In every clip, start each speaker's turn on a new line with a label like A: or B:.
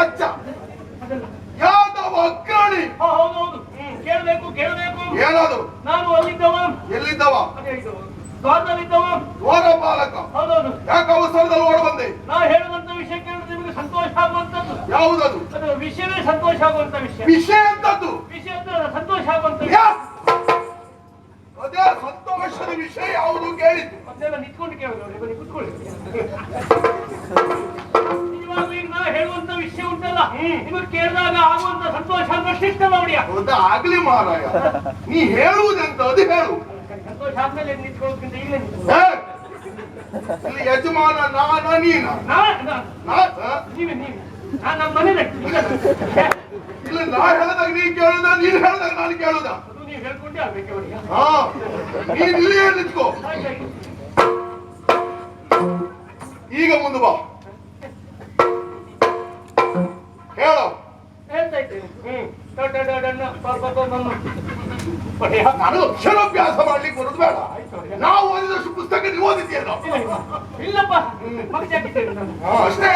A: ರಾಜ್ಯ
B: ಯಾದವ ಅಗ್ರಣಿ ಹೌದೌದು ಕೇಳಬೇಕು ಕೇಳಬೇಕು.
A: ಹೇಳೋದು
B: ನಾನು ಅಲ್ಲಿದ್ದವ.
A: ಎಲ್ಲಿದ್ದವ?
B: ದ್ವಾರದಲ್ಲಿದ್ದವ.
A: ದ್ವಾರ ಬಾಲಕ
B: ಹೌದೌದು
A: ಯಾಕೆ ಅವಸರದಲ್ಲಿ ಓಡ ಬಂದೆ?
B: ನಾ ಹೇಳುವಂತ ವಿಷಯ ಕೇಳಿದ್ರೆ ನಿಮಗೆ ಸಂತೋಷ ಆಗುವಂತದ್ದು
A: ಯಾವುದದು?
B: ಅದು ವಿಷಯವೇ ಸಂತೋಷ ಆಗುವಂತ ವಿಷಯ.
A: ವಿಷಯ ಅಂತದ್ದು
B: ವಿಷಯ ಅಂತ ಸಂತೋಷ ಆಗುವಂತ
A: ಅದೇ ಸಂತೋಷದ ವಿಷಯ ಯಾವುದು ಕೇಳಿದ್ದು.
B: ಅದೆಲ್ಲ ನಿಂತ್ಕೊಂಡು ಕೇಳಿದ್ರು ಕುತ್ಕೊಳ್ಳಿ. ನಿಮಗೆ ಕೇಳಿದಾಗ ಆಗುವಂತ ಸಂತೋಷ
A: ಹೌದಾ? ಆಗ್ಲಿ ಮಾರಾಯ ನೀ ಹೇಳುವುದಂತ ಅದು ಹೇಳು.
B: ಸಂತೋಷ ಆದ್ಮೇಲೆ ನಿಂತ್ಕೊಳ್ಳೋದ್ಕಿಂತ ಈಗಲೇ ನಿಂತ್ಕೊಳ್ಳಿ.
A: ಹೇ? ಇಲ್ಲಿ ಯಜಮಾನ ನಾನ ನೀನ?
B: ನಾ ನಾ-
A: ನಾ ಹಾ?
B: ನೀವೇ ನೀವೇ. ನಾ ನಮ್ಮ ಮನೇಲಿ
A: ಇಲ್ಲ ನಾ ಹೇಳಿದಾಗ ನೀ ಕೇಳುದ ನೀನ್ ಹೇಳಿದಾಗ ನಾನು ಕೇಳುದ.
B: ಅದು ನೀವು ಹೇಳ್ಕೊಂಡೆ ಆಗ್ಬೇಕು ಅವರಿಗೆ.
A: ಹಾ ನೀನ್ ಇಲ್ಲಿಯೇ ನಿಂತ್ಕೋ.
B: ಹಾಗಾಗಿ
A: ಈಗ ಮುಂದೆ ಬಾ. ನನಗೆ ಅಕ್ಷರಾಭ್ಯಾಸ ಮಾಡ್ಲಿಕ್ಕೆ ಬರೋದು ಬೇಡ. ನಾವು ಓದಿದಷ್ಟು ಪುಸ್ತಕ ನೀವು
B: ಇಲ್ಲ. ಇಲ್ಲಪ್ಪ
A: ಅಷ್ಟೇ.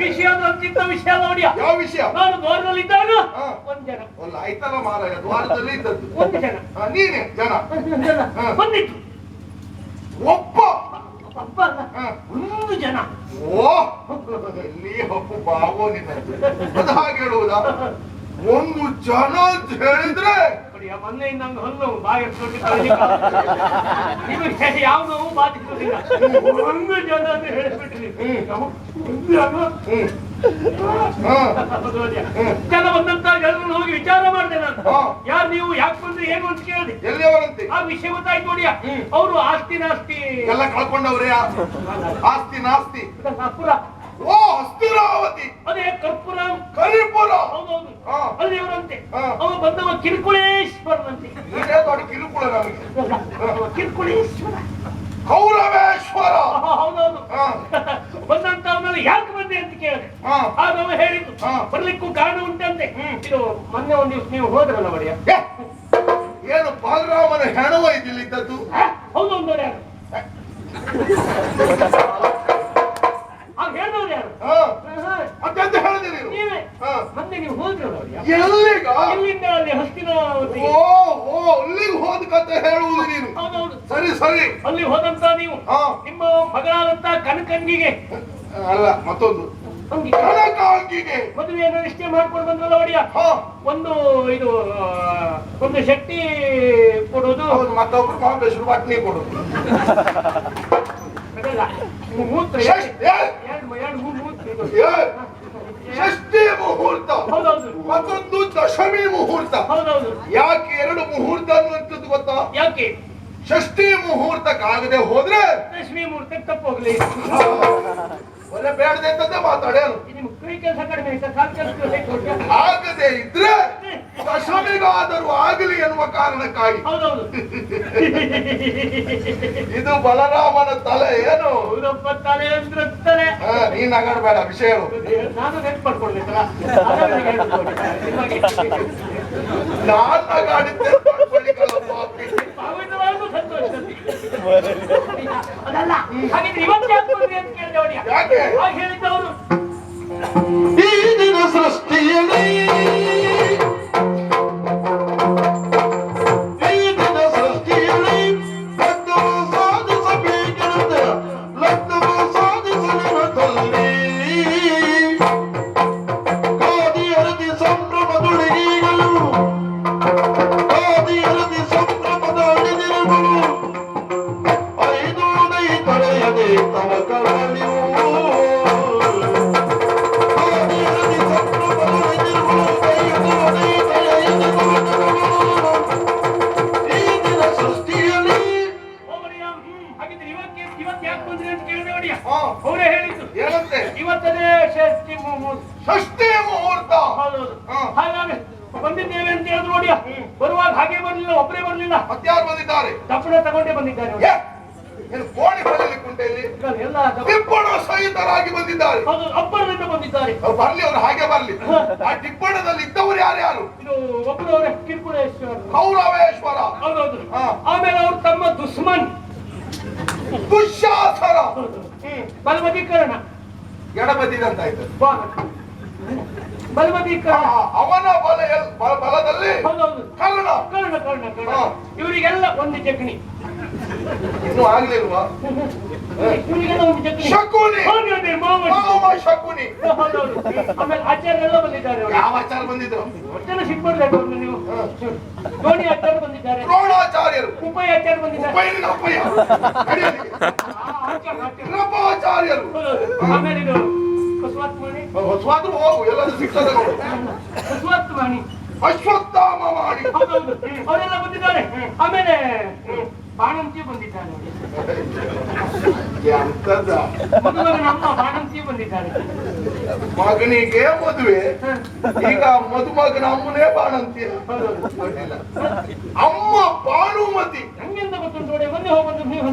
B: ವಿಷಯ ಅಂತಿಂತ ವಿಷಯ ನೋಡಿ
A: ಯಾವ ವಿಷಯ?
B: ನಾನು ದ್ವಾರದಲ್ಲಿದ್ದಾಗ
A: ಹಾ.
B: ಒಂದ್ ಜನ.
A: ಅಲ್ಲ ಆಯ್ತಲ್ಲ ಮಾರಾಯ ದ್ವಾರದಲ್ಲಿ ಇದ್ದದ್ದು.
B: ಒಂದು ಜನ.
A: ನೀನೆ ಜನ.
B: ಬಂದಿತ್ತು
A: ಒಬ್ಬ
B: ಅಪ್ಪ
A: ಹಾ.
B: ಒಂದು ಜನ.
A: ಓ ಎಲ್ಲಿ ಹಬ್ಬ ಬಾವೋ ನಿನ್ನ ಅದು ಹಾಗೆ ಹೇಳುವುದಾ? ಒಂದು ಜನ ಅಂತ ಹೇಳಿದ್ರೆ
B: ಒಡೆಯ, ಮೊನ್ನೆಯಿಂದ ನಂಗೆ ಹಲ್ಲು ಬಾಯಿ ನಿಮಗೆ ಯಾವ ನೋವು ಒಂದು ಜನ ಅಂತ ಹೇಳಿಬಿಟ್ರಿ. ಬಂದಂತ ಜನರನ್ನು ಹೋಗಿ ವಿಚಾರ ಮಾಡಿದೆ ನಾನು. ಯಾರು ನೀವು ಯಾಕೆ ಬಂದ್ರೆ ಏನು ಅಂತ ಕೇಳಿದೆ.
A: ಎಲ್ಲಿಯವರಂತೆ?
B: ಆ ವಿಷಯ ಗೊತ್ತಾಯ್ತು ನೋಡಿಯ ಅವರು ಆಸ್ತಿ ನಾಸ್ತಿ.
A: ಎಲ್ಲ ಕಳ್ಕೊಂಡವ್ರೆ. ಆಸ್ತಿ ನಾಸ್ತಿ. ಓ ಹಸ್ತಿರಾವತಿ
B: ಅದೇ ಕರ್ಪುರ.
A: ಕರಿಪುರ.
B: ಹೌದೌದು.
A: ಹಾ.
B: ಅಲ್ಲಿ ಅವರಂತೆ. ಅವ ಬಂದವ ಕಿರುಕುಳೇಶ್ವರನಂತೆ.
A: ನೀನೇ ದೊಡ್ಡ ಕಿರುಕುಳ ನಮಗೆ.
B: ಕಿರುಕುಳೇಶ್ವರ.
A: ಕೌರವೇಶ್ವರ.
B: ಹೌದೌದು.
A: ಹಾ.
B: ಬಂದಂತ ಅವನಲ್ಲಿ ಯಾಕೆ ಬಂದೆ ಅಂತ ಕೇಳಿದೆ. ಆಗ ಅವ ಹೇಳಿದ್ದು. ಬರ್ಲಿಕ್ಕೂ ಕಾರಣ ಉಂಟಂತೆ ಇದು ಮೊನ್ನೆ ಒಂದ್ ದಿವಸ ನೀವು ಹೋದ್ರಲ್ಲ ಒಡೆಯ
A: ಏನು ಬಾಲರಾಮನ ಹೆಣವ ಇದ್ದಿಲ್ಲಿದ್ದದ್ದು?
B: ಹೌದೊಂದು ಒಂದು ಆಗ ಯಾರು?
A: ಹಾ. ಮತ್ತೆಂತ ಹೇಳಿದೆ
B: ನೀವೇ. ಮೊನ್ನೆ ನೀವು ಹೋದ್ರಲ್ಲ
A: ಎಲ್ಲಿಗ?
B: ಇಲ್ಲಿಂದ ಅಲ್ಲಿ ಹಸ್ತಿನ
A: ಓ ಓ ಅಲ್ಲಿಗೆ ಹೋದ ಕತೆ ಹೇಳುವುದು ನೀನು.
B: ಹೌದೌದು.
A: ಸರಿ ಸರಿ.
B: ಅಲ್ಲಿ ಹೋದಂತ ನೀವು.
A: ಹಾ.
B: ನಿಮ್ಮ ಮಗಳಾದಂತ ಕನಕಂಗಿಗೆ.
A: ಅಲ್ಲ ಮತ್ತೊಂದು.
B: ಮದುವೆ ನಿಶ್ಚಯ ಮಾಡ್ಕೊಂಡು ಬಂದ್ರಲ್ಲ ಒಡೆಯ? ಒಂದು ಇದು ಒಂದು ಶಕ್ತಿ ಕೊಡೋದು.
A: ಮತ್ತೊಬ್ರು ಮಹಾಬೇಶ್ವರ ಪತ್ನಿ ಕೊಡುದು.
B: ಮೂತ್ರ
A: ಷಷ್ಠಿ- ಏ,
B: ಎರಡು ಎರಡು ಮೂರು ಮೂತ್ರ ಇದು.
A: ಏ, ಷಷ್ಠಿ ಮುಹೂರ್ತ. ಮತ್ತೊಂದು ದಶಮಿ ಮುಹೂರ್ತ. ಯಾಕೆ ಎರಡು ಮುಹೂರ್ತ ಅನ್ನುವಂಥದ್ದು ಗೊತ್ತಾ?
B: ಯಾಕೆ?
A: ಷಷ್ಠಿ ಮುಹೂರ್ತಕ್ಕಾಗದೆ ಹೋದ್ರೆ
B: ದಶಮಿ ಮುಹೂರ್ತಕ್ಕೆ ತಪ್ಪೋಗ್ಲಿ
A: ಒಳ್ಳೆ ಬೇಡದೆ ಅಂತಂದೇ ಮಾತಾಡ್ಯಾನು.
B: ನಿಮ್ಮ ಕೈ ಕೆಲಸ ಕಡಿಮೆ ಆಯ್ತಾ? ಕಾಲ್ ಕೆಲಸ
A: ಆಗದೆ ಇದ್ರೆ ದಶಮಿಗಾದರೂ ಆಗಲಿ ಎನ್ನುವ ಕಾರಣಕ್ಕಾಗಿ.
B: ಹೌದೌದು.
A: ಇದು ಬಲರಾಮನ ತಲೆ ಏನು?
B: ತಲೆ ಅಂದ್ರೆ ತಲೆ.
A: ನೀನ್ ನಗಾಡ್ಬೇಡ ವಿಷಯ ಹೇಳು.
B: ನಾನು ಹೇಳ್ಕೊಡಿ. ನಿಮಗೆ
A: ನಾನ್ ನಗಾಡಿದ್ದೆ.
B: ಭಾಗವತವಾಗೂ ಸಂತೋಷ ಅದಲ್ಲ ಹಾಗಿದ್ರೆ ಇವತ್ತು ಯಾಕೆ ಬಂದ್ರಿ ಅಂತ ಕೇಳಿದೆ ಅವನಿಗೆ
A: ಯಾಕೆ? ಮುಹೂರ್ತ
B: ಹೌದೌದು
A: ಹಾ.
B: ಹಾಗಾಗಿ ಬಂದಿದ್ದೇವೆ ಅಂತ ಹೇಳಿದ್ರು ನೋಡಿ. ಬರುವಾಗ ಹಾಗೆ ಬರ್ಲಿಲ್ಲ ಒಬ್ಬರೇ ಬರ್ಲಿಲ್ಲ.
A: ಮತ್ತಾರು ಬಂದಿದ್ದಾರೆ.
B: ದಪ್ಪಣ ತಗೊಂಡೇ ಬಂದಿದ್ದಾರೆ
A: ಕೋಣೆ ಬರಲಿಕ್ಕೆ ಉಂಟೆ
B: ಎಲ್ಲ
A: ಟಿಪ್ಪಣ ಸಹಿತರಾಗಿ ಬಂದಿದ್ದಾರೆ.
B: ಅಪ್ಪರದಿಂದ ಬಂದಿದ್ದಾರೆ.
A: ಅವ್ರು ಬರ್ಲಿ ಅವ್ರು ಹಾಗೆ ಬರ್ಲಿ. ಆ ಟಿಪ್ಪಣದಲ್ಲಿ ಇದ್ದವರು ಯಾರ್ಯಾರು
B: ಇದು ಒಬ್ಬರು ಅವರೇ ಕಿರುಕುಳೇಶ್ವರ.
A: ಕೌರವೇಶ್ವರ.
B: ಹೌದೌದು. ಆಮೇಲೆ ಅವ್ರು ತಮ್ಮ ದುಶ್ಮನ್.
A: ದುಶ್ಯಾಸನ
B: ಬಲವತೀಕರಣ
A: ಎಡಬದಿದಂತಾಯ್ತು.
B: ಬಲಮತಿ
A: ಅವನ ಬಲ ಬಲದಲ್ಲಿ ಕರ್ಣ.
B: ಕರ್ಣ ಕರ್ಣ ಕರ್ಣ. ಇವರಿಗೆಲ್ಲ ಒಂದು ಚಟ್ನಿ
A: ಇನ್ನೂ ಆಗ್ಲಿಲ್ವಾ?
B: ಇವರಿಗೆಲ್ಲ ಒಂದು ಜಗಣಿ
A: ಶಕುನಿ!
B: ಮಾವ
A: ಶಕುನಿ.
B: ಆಮೇಲೆ ಆಚಾರ್ಯರೆಲ್ಲ ಬಂದಿದ್ದಾರೆ ನೋಡಿ.
A: ಯಾವ ಆಚಾರ ಬಂದಿದ್ರು?
B: ಒಟ್ಟೆಲ್ಲ ಸಿಗ್ಬಾರ್ದು ನೀವು. ದೋಣಿ ಆಚಾರ ಬಂದಿದ್ದಾರೆ.
A: ದ್ರೋಣಾಚಾರ್ಯರು.
B: ಉಪಯ ಆಚಾರ್ಯ ಬಂದಿದ್ದಾರೆ.
A: ಉಪಯ ಉಪಯ ಕಡಿಯಲಿ.
B: ಆ, ಆಚಾರ್ಯ, ಆಚಾರ್ಯ.
A: ಕೃಪಾಚಾರ್ಯರು
B: ಹೌದೌದು. ಆಮೇಲೆ ಇದು ಕಸ್ವಾತ್ಮಣಿ
A: ಹೊಸವಾದ್ರು ಹೋಗು ಎಲ್ಲ ಸಿಗ್ತದೆ ನೋಡು. ಅಶ್ವತ್ಥಾಮ ಮಾಡಿ
B: ಹೌದೌದು. ಅವರೆಲ್ಲ ಬಂದಿದ್ದಾರೆ. ಆಮೇಲೆ ಬಾಣಂತಿ.
A: ಎಂತದ
B: ಬಂದಿದ್ದಾರೆ
A: ಮಗನಿಗೆ ಮದುವೆ. ಈಗ ಮದುಮಗನ ಅಮ್ಮನೇ ಬಾಣಂತಿ. ಅಮ್ಮ ಭಾನುಮತಿ.
B: ಹಂಗೆಂತ ಗೊತ್ತುಂಟು ನೋಡಿ ಮೊನ್ನೆ ಹೋಗ್ಬಂದು ನೀವು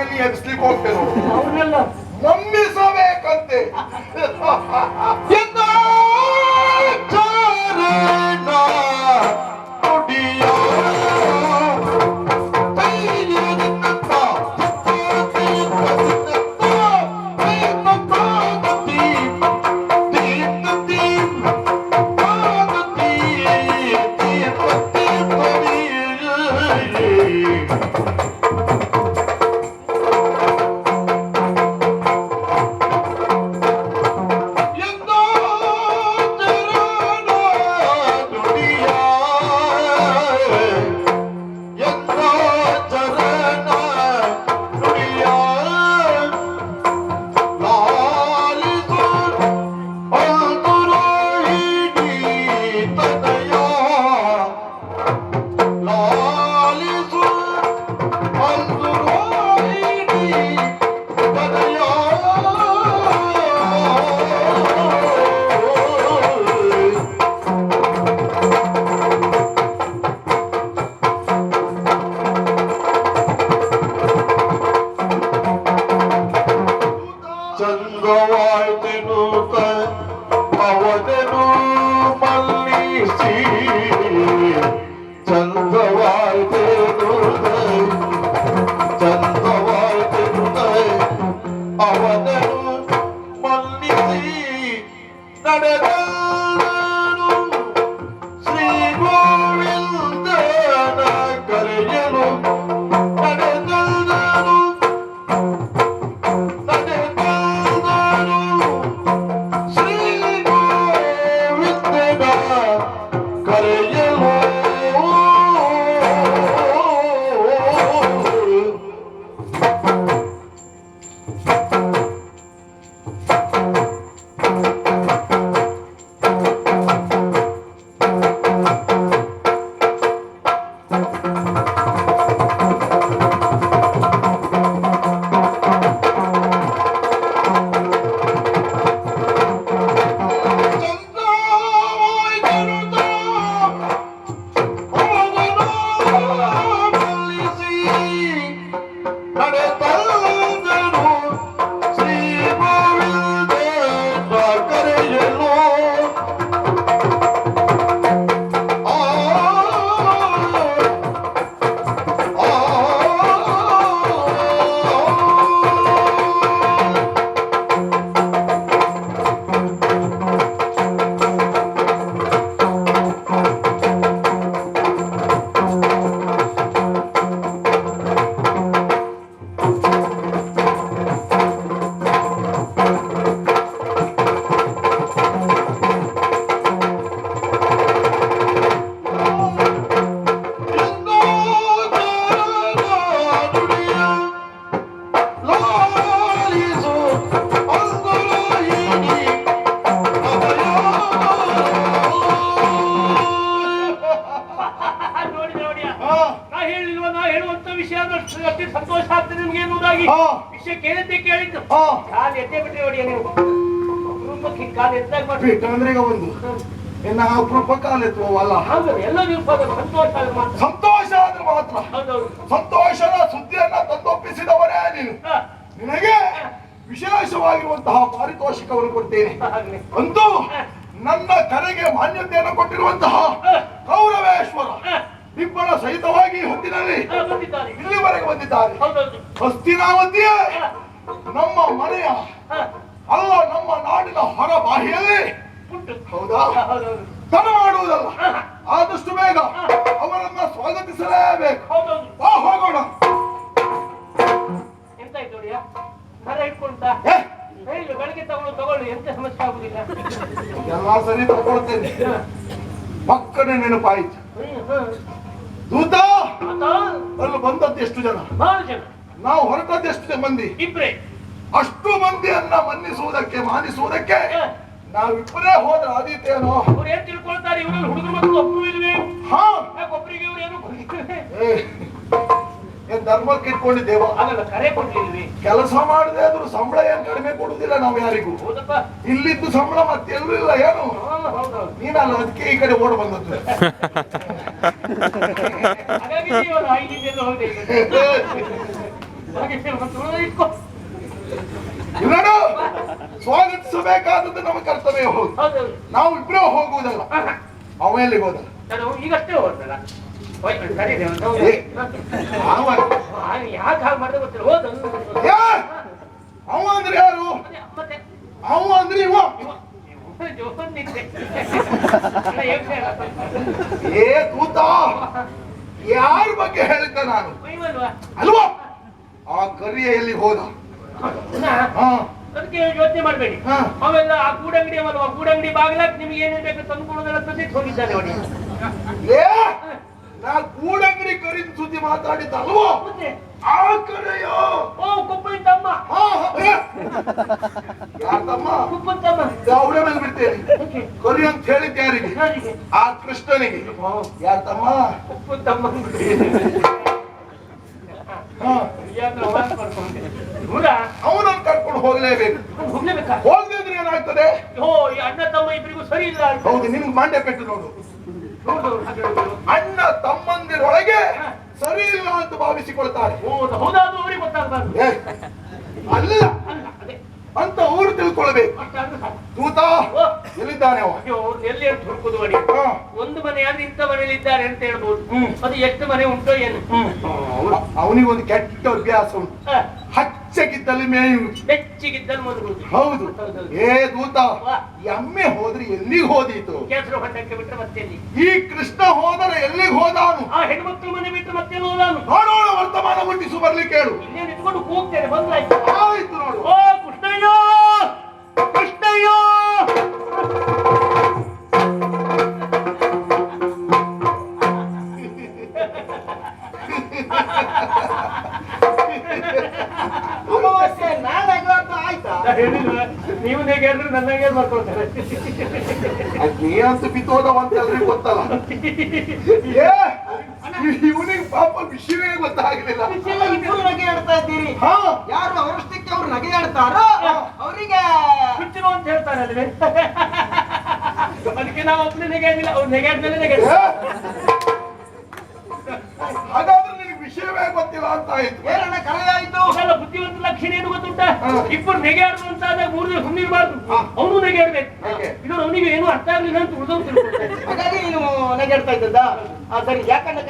A: ಅವ್ರು ಆಮೇಲೆ ಎಬ್ಸ್ಲಿಕ್ಕೆ ಹೋಗ್ತೇವೆ
B: ಅವ್ರನ್ನೆಲ್ಲ
A: ಮಮ್ಮಿಸಬೇಕಂತೆ
C: ಚಂದ್ರವಾಯ್ತೆನು
B: వదను మళ్ళీ
A: చంద్రవాళ్ళు ಅಂದ್ರೆ ಒಂದು ಇನ್ನ
B: ಹೌದು ಎಲ್ಲ ನಿರುಪದ ಸಂತೋಷ ಆದ್ರೆ ಮಾತ್ರ.
A: ಸಂತೋಷದ ಸುದ್ದಿಯನ್ನ ತಂದೊಪ್ಪಿಸಿದವರೇ ನೀನು. ನಿನಗೆ ವಿಶೇಷವಾಗಿರುವಂತಹ ಪಾರಿತೋಷಿಕವನ್ನು ಕೊಡ್ತೇನೆ. ಅಂತೂ ನನ್ನ ಕರೆಗೆ ಮಾನ್ಯತೆಯನ್ನು ಕೊಟ್ಟಿರುವಂತಹ ಕೌರವೇಶ್ವರ ಇಬ್ಬರ ಸಹಿತವಾಗಿ ಹೊತ್ತಿನಲ್ಲಿ ಇಲ್ಲಿವರೆಗೆ ಬಂದಿದ್ದಾರೆ. ಹಸ್ತಿನಾವತಿಯೇ ನಮ್ಮ ಮನೆಯ ಅಲ್ಲ ನಮ್ಮ ನಾಡಿನ ಹೌದಾ? ತನ ಮಾಡುವುದಲ್ಲ. ಆದಷ್ಟು ಬೇಗ ಅವರನ್ನ ಸ್ವಾಗತಿಸಲೇಬೇಕು. ಬಾ ಹೋಗೋಣ.
B: ಎಂತ ಆಯ್ತು ನೋಡಿಯಾ? ಮರ ಇಟ್ಕೊಂಡ ಹೇಳಿ ಬೆಳಗ್ಗೆ ತಗೊಳ್ಳು ತಗೊಳ್ಳು ಎಂತ ಸಮಸ್ಯೆ ಆಗುದಿಲ್ಲ.
A: ಎಲ್ಲಾ ಸರಿ ತಗೊಳ್ತೇನೆ. ಪಕ್ಕನೆ ನೆನಪಾಯ್ತು. ದೂತ! ಅಲ್ಲಿ ಬಂದದ್ದು ಎಷ್ಟು ಜನ? ನಾವು ಹೊರಟದ್ದು ಎಷ್ಟು ಮಂದಿ?
B: ಇಬ್ರೇ.
A: ಅಷ್ಟು ಮಂದಿಯನ್ನ ಮನ್ನಿಸುವುದಕ್ಕೆ ಮಾನಿಸುವುದಕ್ಕೆ ನಾವಿಬ್ಬರೇ ಹೋದ್ರ ಆದೀತೇನೋ
B: ಅವ್ರು ಏನ್ ತಿಳ್ಕೊಳ್ತಾರೆ? ಇವರು ಹುಡುಗರು ಮಕ್ಕಳು ಒಬ್ರು ಇಲ್ವೇ?
A: ಹಾ.
B: ಒಬ್ಬರಿಗೆ ಇವ್ರು ಏನು
A: ಏನ್ ಧರ್ಮಕ್ಕೆ ಇಟ್ಕೊಂಡಿದ್ದೇವ?
B: ಆಗಲ್ಲ ಕರೆ ಕೊಡ್ಲಿಲ್ವೇ?
A: ಕೆಲಸ ಮಾಡದೆ ಆದ್ರೂ ಸಂಬಳ ಏನ್ ಕಡಿಮೆ ಕೊಡುದಿಲ್ಲ ನಾವು ಯಾರಿಗೂ?
B: ಹೌದಪ್ಪ.
A: ಇಲ್ಲಿದ್ದು ಸಂಬಳ ಮತ್ತೆ ಎಲ್ಲೂ ಇಲ್ಲ ಏನು? ನೀನಲ್ಲ ಅದಕ್ಕೆ ಈ ಕಡೆ ಓಡ್ ಬಂದದ್ದು.
B: ಹಾಗಾಗಿ ಇವರು ಐದಿದ್ದೆಲ್ಲ ಹೋಗಿದೆ ಹಾಗೆ ಮತ್ತೆ
A: ಸ್ವಾಗತಿಸಬೇಕಾದದ್ದು ನಮ್ಮ ಕರ್ತವ್ಯ ಹೌದು. ನಾವು ಇಬ್ಬರೇ ಹೋಗುವುದಲ್ಲ. ಅವ
B: ಎಲ್ಲಿ ಈಗಷ್ಟೇ ಹೋದ್ನಲ್ಲ ಹೋಯ್, ಸರಿ ಇದೆ, ಒಂದು ಹೌದು.
A: ಏ, ಅವ ಅಂದ್ರೆ ಯಾರು? ಅವ ಅಂದ್ರೆ ಇವ. ಏ ದೂತ! ಯಾರ ಬಗ್ಗೆ ಹೇಳಿದ್ದ ನಾನು? ಅಲ್ವಾ? ಆ ಕರಿಯ ಎಲ್ಲಿ ಹೋದ?
B: ಅದಕ್ಕೆ ಯೋಚನೆ ಮಾಡಬೇಡಿ.
A: ಹಾ.
B: ಅವೆಲ್ಲ ಆ ಗೂಡಂಗಡಿ ಅವಲ್ವಾ ಗೂಡಂಗಡಿ ಬಾಗ್ಲಾಕ್ ನಿಮ್ಗೆ ಏನೇನ್ ಬೇಕು ತಂದ್ಕೊಡೋದೆಲ್ಲ ಸುದ್ದಿ ಹೋಗಿದ್ದಾನೆ ನೋಡಿ.
A: ಏ! ನಾ ಕೂಡಂಗಡಿ ಕರಿದ ಸುದ್ದಿ ಮಾತಾಡಿದ್ದ ಅಲ್ವಾ
B: ಮತ್ತೆ?
A: ಆ ಕರೆಯೋ
B: ಓ ಕುಪ್ಪನ್ ತಮ್ಮ.
A: ತಮ್ಮ?
B: ಕುಪ್ಪನ್ ತಮ್ಮ.
A: ಅವಳೆ ಮೇಲೆ ಬಿಡ್ತೇನೆ. ಕರಿ ಅಂತ ಹೇಳಿದ್ದ ಯಾರಿಗೆ?
B: ಯಾರಿಗೆ?
A: ಆ ಕೃಷ್ಣನಿಗೆ. ಯಾರ ತಮ್ಮ?
B: ಕುಪ್ಪನ್ ತಮ್ಮ. ದೂರ
A: ಅವನನ್ನು ಕರ್ಕೊಂಡು ಹೋಗ್ಲೇಬೇಕು. ಹೋಗದಿದ್ರೆ ಏನಾಗ್ತದೆ?
B: ಓ ಈ ಅಣ್ಣ ತಮ್ಮ ಇಬ್ಬರಿಗೂ ಸರಿ ಇಲ್ಲ.
A: ಹೌದು ನಿಮ್ಗೆ ಮಂಡ್ಯ ಪೆಟ್ಟು ನೋಡು. ಅಣ್ಣ ತಮ್ಮಂದಿರೊಳಗೆ ಸರಿ ಇಲ್ಲ ಅಂತ ಭಾವಿಸಿಕೊಳ್ತಾರೆ.
B: ಹೌದು ಹೌದಾದ್ರೂ ಅವ್ರಿಗೆ ಗೊತ್ತಾಗಬಾರ್ದು.
A: ಏ, ಅಲ್ಲ. ಅಂತ ಅವರು ತಿಳ್ಕೊಳ್ಬೇಕು. ತೂತ. ಎಲ್ಲಿದ್ದಾನೆ
B: ಅಯ್ಯೋ ಎಲ್ಲಿ ಅಂತ ಹುಡುಕುದು ಮಾಡಿ ಒಂದು ಮನೆ ಆದ್ರೆ ಇಂಥ ಮನೇಲಿ ಇದ್ದಾರೆ ಅಂತ ಹೇಳ್ಬೋದು. ಅದು ಎಷ್ಟು ಮನೆ ಉಂಟೋ ಏನು?
A: ಅವನಿಗೊಂದು ಕೆಟ್ಟ ಅಭ್ಯಾಸ ಉಂಟು. ಹಚ್ಚಗಿದ್ದಲ್ಲಿ ಮೇಯು
B: ಬೆಚ್ಚಗಿದ್ದಲ್ಲಿ ಮೊದಲು
A: ಹೌದು. ಏ ದೂತ ಎಮ್ಮೆ ಹೋದ್ರೆ ಎಲ್ಲಿಗೆ ಹೋದೀತು?
B: ಕೆಸರು ಹೊಂಡಕ್ಕೆ ಬಿಟ್ಟರೆ ಮತ್ತೆ?
A: ಈ ಕೃಷ್ಣ ಹೋದರೆ ಎಲ್ಲಿಗೆ ಹೋದಾನು?
B: ಆ ಹೆಣ್ಮಕ್ಳು ಮನೆ ಬಿಟ್ಟು ಮತ್ತೆ ಹೋದಾನು?
A: ನೋಡೋಣ ವರ್ತಮಾನ ಮುಟ್ಟಿಸು ಬರ್ಲಿಕ್ಕೆ ಹೇಳು
B: ಇನ್ನೇನು ಇಟ್ಕೊಂಡು ಹೋಗ್ತೇನೆ ಬಂದ್ರಾಯ್ತು.
A: ಆಯ್ತು ನೋಡು.
B: ಓ ಕೃಷ್ಣಯ್ಯ!
A: ಅಂತ ಬಿತ್ತೋದವಂತ ಎಲ್ರಿಗೂ ಗೊತ್ತಲ್ಲ? ಏ ಇವನಿಗೆ ಪಾಪ ವಿಷಯವೇ ಗೊತ್ತಾಗಲಿಲ್ಲ.
D: ಇಬ್ರು ನಗೆ ಆಡ್ತಾ ಇದ್ದೀರಿ.
A: ಹಾ.
D: ಯಾರು ಅವರಷ್ಟಕ್ಕೆ ಅವ್ರು ನಗೆ ಆಡ್ತಾರೋ ಅವರಿಗೆ
B: ಹುಚ್ಚಿನ ಅಂತ ಹೇಳ್ತಾರೆ ಅಲ್ವೇ ಅದಕ್ಕೆ ನಾವು ಒಬ್ಬನೇ ನೆಗೆ ಆಗಿಲ್ಲ ಅವ್ರು ನೆಗೆ ಆದ್ಮೇಲೆ ನೆಗೆ
A: ಗೊತ್ತಿಲ್ಲ ಅಂತ ಆಯ್ತು.
D: ಏನಣ್ಣ ಆಯ್ತು.
B: ಇದೆಲ್ಲ ಬುದ್ಧಿವಂತ ಲಕ್ಷಣ ಏನು ಗೊತ್ತುಂಟ. ಇಬ್ಬರು ನೆಗೆ ಆಡುದು ಅಂತ ಆದಾಗ ಮೂರು ದಿವಸ
A: ಹೊಂದಿರಬಾರ್ದು
B: ಅವನು ನೆಗೆ ಆಡ್ಬೇಕು ಇದು ಅವನಿಗೆ ಏನು ಅರ್ಥ ಆಗ್ಲಿಲ್ಲ ಅಂತ ಉಳಿದವ್ರು
D: ಹಾಗಾಗಿ ನೀನು ನಗೆ ಆಡ್ತಾ ಇದ್ದದ್ದ ಸರಿ ಯಾಕಂದ್ರೆ